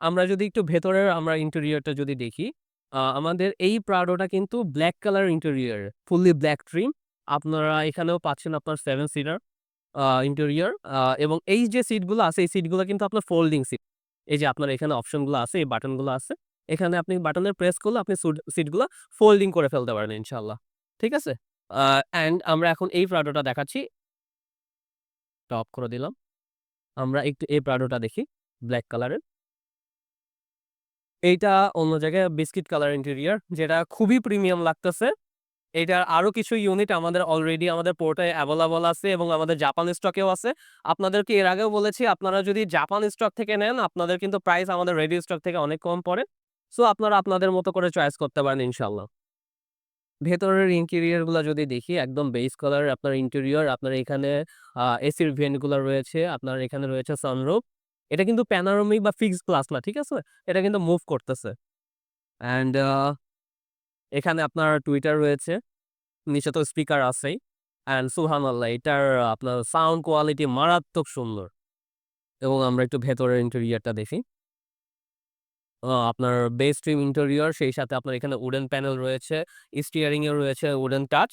আমরা যদি একটু ভেতরের আমরা ইন্টেরিয়রটা যদি দেখি, আমাদের এই প্রাডোটা কিন্তু black colour interior, fully black trim. আপনারা এখানেও পাচ্ছেন আপনার সেভেন সিটার ইন্টেরিয়র এবং এই যে সিটগুলো আছে, এই সিটগুলো কিন্তু আপনার ফোল্ডিং সিট। এই যে আপনার এখানে অপশনগুলো আছে, এই বাটনগুলো আছে। এখানে আপনি বাটনে প্রেস করলে আপনি সুট সিটগুলা ফোল্ডিং করে ফেলতে পারেন ইনশাআল্লাহ। ঠিক আছে? অ্যান্ড আমরা এখন এই প্রাডোটা দেখাচ্ছি। টপ করে দিলাম। আমরা একটু এই প্রাডোটা দেখি, ব্ল্যাক কালারের। এইটা অন্য জায়গায় বিস্কিট কালার ইন্টেরিয়ার যেটা খুবই প্রিমিয়াম লাগতেছে। এটার আরও কিছু ইউনিট আমাদের অলরেডি আমাদের পোর্টে অ্যাভেলেবল আছে এবং আমাদের জাপান স্টকেও আছে। আপনাদেরকে এর আগেও বলেছি আপনারা যদি জাপান স্টক থেকে নেন আপনাদের কিন্তু প্রাইস আমাদের রেডি স্টক থেকে অনেক কম পড়ে। সো আপনারা আপনাদের মতো করে চয়েস করতে পারেন ইনশাআল্লাহ। ভেতরের ইন্টেরিয়রগুলা যদি দেখি একদম বেস কালার আপনার ইন্টেরিয়র আপনার এখানে এসির ভেন্টগুলা রয়েছে, আপনার এখানে রয়েছে সানরুফ। এটা কিন্তু প্যানোরামিক বা ফিক্সড ক্লাস না, ঠিক আছে? এটা কিন্তু মুভ করতেছে। অ্যান্ড আ এখানে আপনার টুইটার রয়েছে। নিচে তো স্পিকার আছেই। অ্যান্ড সুহান আল্লাহ এটার আপনার সাউন্ড কোয়ালিটি মারাত্মক সুন্দর। এবং আমরা একটু ভেতরের ইন্টেরিয়রটা দেখি। আপনার বেস ট্রিম ইন্টেরিয়র সেই সাথে আপনার এখানে উডেন প্যানেল রয়েছে, স্টিয়ারিং এও রয়েছে উডেন টাচ।